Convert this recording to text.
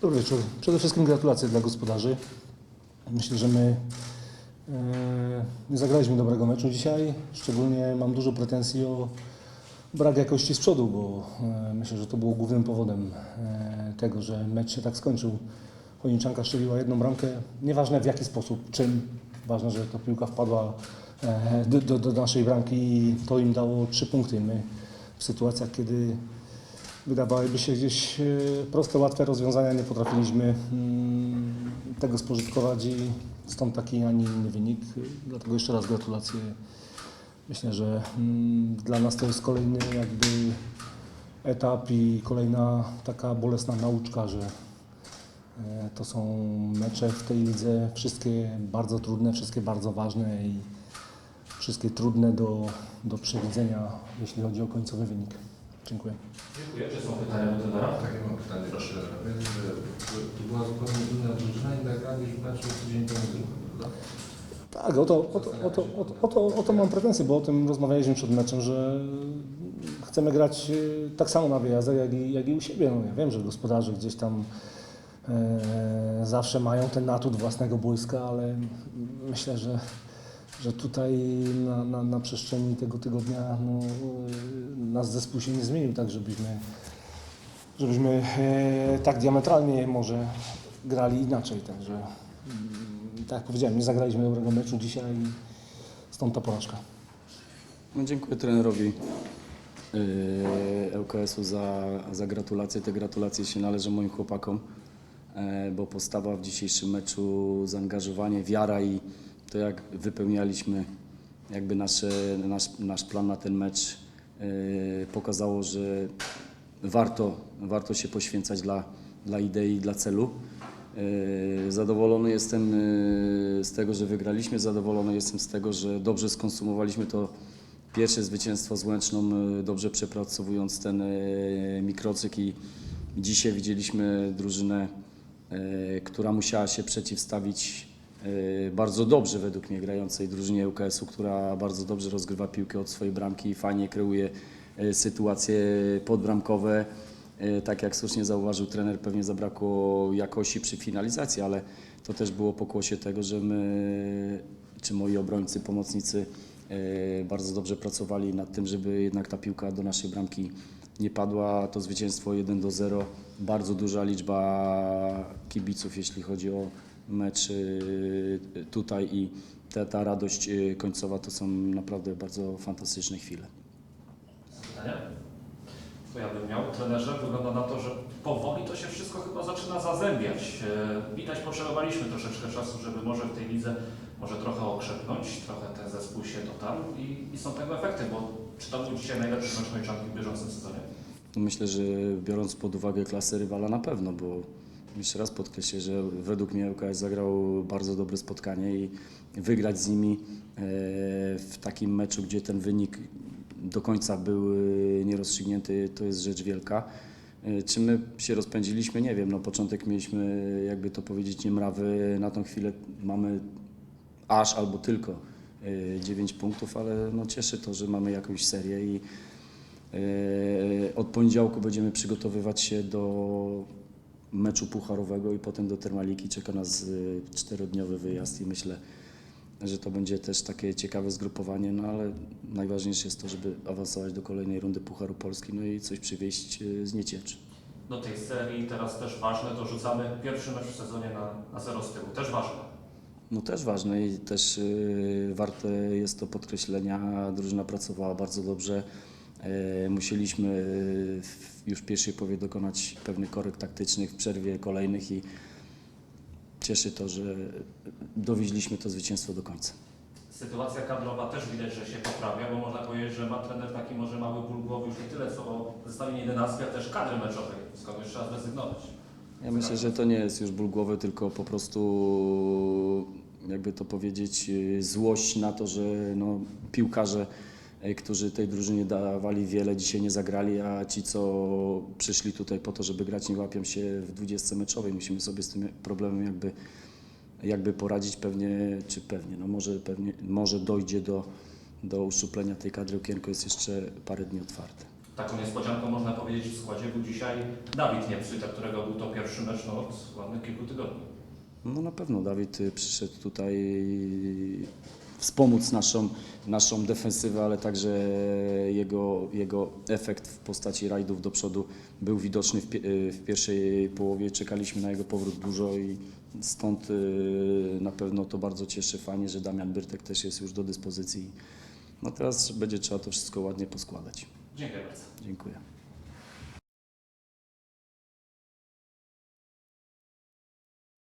Dobry wieczór. Przede wszystkim gratulacje dla gospodarzy. Myślę, że my e, nie zagraliśmy dobrego meczu dzisiaj. Szczególnie mam dużo pretensji o brak jakości z przodu, bo e, myślę, że to było głównym powodem e, tego, że mecz się tak skończył. Chojniczanka strzeliła jedną bramkę, nieważne w jaki sposób, czym. Ważne, że ta piłka wpadła do, do, do naszej bramki i to im dało trzy punkty. My w sytuacjach, kiedy wydawałyby się gdzieś e, proste, łatwe rozwiązania, nie potrafiliśmy mm, tego spożytkować i stąd taki, a nie inny wynik. Dlatego jeszcze raz gratulacje. Myślę, że mm, dla nas to jest kolejny jakby etap i kolejna taka bolesna nauczka, że e, to są mecze w tej lidze, wszystkie bardzo trudne, wszystkie bardzo ważne i wszystkie trudne do, do przewidzenia, jeśli chodzi o końcowy wynik. Dziękuję. Dziękuję. Czy są pytania do trenera? Takie mam pytanie. Proszę. Więc, że to była zupełnie inna drużyna i nagrali już meczu tydzień temu prawda? Tak, o to, o, to, o, to, o, to, o, to, o to mam pretensje, bo o tym rozmawialiśmy przed meczem, że chcemy grać e, tak samo na wyjazdach, jak i, jak i u siebie. No, ja wiem, że gospodarze gdzieś tam e, zawsze mają ten natut własnego boiska, ale myślę, że, że tutaj na, na, na przestrzeni tego tygodnia no, e, nasz zespół się nie zmienił tak, żebyśmy, żebyśmy e, tak diametralnie może grali inaczej. Także mm, tak jak powiedziałem, nie zagraliśmy dobrego meczu dzisiaj i stąd ta porażka. No, dziękuję trenerowi yy, ŁKS-u za, za gratulacje. Te gratulacje się należą moim chłopakom, e, bo postawa w dzisiejszym meczu, zaangażowanie, wiara i to jak wypełnialiśmy jakby nasze, nasz, nasz plan na ten mecz e, pokazało, że warto, warto się poświęcać dla, dla idei, dla celu. E, Zadowolony jestem e, z tego, że wygraliśmy, zadowolony jestem z tego, że dobrze skonsumowaliśmy to pierwsze zwycięstwo z Łęczną, dobrze przepracowując ten mikrocykl i dzisiaj widzieliśmy drużynę, która musiała się przeciwstawić bardzo dobrze według mnie grającej drużynie UKS-u, która bardzo dobrze rozgrywa piłkę od swojej bramki i fajnie kreuje e, sytuacje podbramkowe. E, Tak jak słusznie zauważył trener, pewnie zabrakło jakości przy finalizacji, ale to też było pokłosie tego, że my, czy moi obrońcy, pomocnicy bardzo dobrze pracowali nad tym, żeby jednak ta piłka do naszej bramki nie padła. To zwycięstwo 1 do 0, bardzo duża liczba kibiców, jeśli chodzi o mecz e, tutaj i ta, ta radość e, końcowa to są naprawdę bardzo fantastyczne chwile. Pytania? To ja bym miał. Trenerze, wygląda na to, że powoli to się wszystko chyba zaczyna zazębiać. E, Widać, potrzebowaliśmy troszeczkę czasu, żeby może w tej lidze może trochę okrzepnąć, trochę ten zespół się dotarł i, i są tego efekty, bo czy to był dzisiaj najlepszy mecz Chojniczanki w bieżącym sezonie? Myślę, że biorąc pod uwagę klasę rywala na pewno, bo jeszcze raz podkreślę, że według mnie ŁKS zagrał bardzo dobre spotkanie i wygrać z nimi e, w takim meczu, gdzie ten wynik do końca był e, nierozstrzygnięty, to jest rzecz wielka. E, Czy my się rozpędziliśmy? Nie wiem. No, początek mieliśmy, jakby to powiedzieć, niemrawy. Na tą chwilę mamy aż albo tylko 9 punktów, ale no, cieszy to, że mamy jakąś serię i E, Od poniedziałku będziemy przygotowywać się do meczu pucharowego i potem do Termaliki. Czeka nas e, czterodniowy wyjazd i myślę, że to będzie też takie ciekawe zgrupowanie, no ale najważniejsze jest to, żeby awansować do kolejnej rundy Pucharu Polski, no i coś przywieźć z niecieczy. Do tej serii teraz też ważne, to rzucamy pierwszy mecz w sezonie na, na zero z tyłu. Też ważne. No też ważne i też y, warte jest to podkreślenia. Drużyna pracowała bardzo dobrze. E, Musieliśmy y, już w pierwszej połowie dokonać pewnych korekt taktycznych w przerwie kolejnych i cieszy to, że dowieźliśmy to zwycięstwo do końca. Sytuacja kadrowa też widać, że się poprawia, bo można powiedzieć, że ma trener taki może mały ból głowy już nie tyle co o zestawienie 11, a też kadry meczowej, z kogoś trzeba zrezygnować. Ja myślę, że to nie jest już ból głowy, tylko po prostu, jakby to powiedzieć, y, złość na to, że no, piłkarze, y, którzy tej drużynie dawali wiele, dzisiaj nie zagrali, a ci, co przyszli tutaj po to, żeby grać, nie łapią się w 20 meczowej. Musimy sobie z tym problemem jakby, jakby poradzić pewnie, czy pewnie, no może, pewnie, może dojdzie do, do uszczuplenia tej kadry. Okienko jest jeszcze parę dni otwarte. taką niespodzianką można powiedzieć w składzie był dzisiaj Dawid Niepsyka, którego był to pierwszy mecz no, od ładnych kilku tygodni. No na pewno Dawid y, przyszedł tutaj wspomóc naszą, naszą defensywę, ale także jego, jego efekt w postaci rajdów do przodu był widoczny w, y, w pierwszej połowie. Czekaliśmy na jego powrót dużo i stąd y, na pewno to bardzo cieszy. Fajnie, że Damian Byrtek też jest już do dyspozycji. No teraz będzie trzeba to wszystko ładnie poskładać. Dziękuję bardzo. Dziękuję.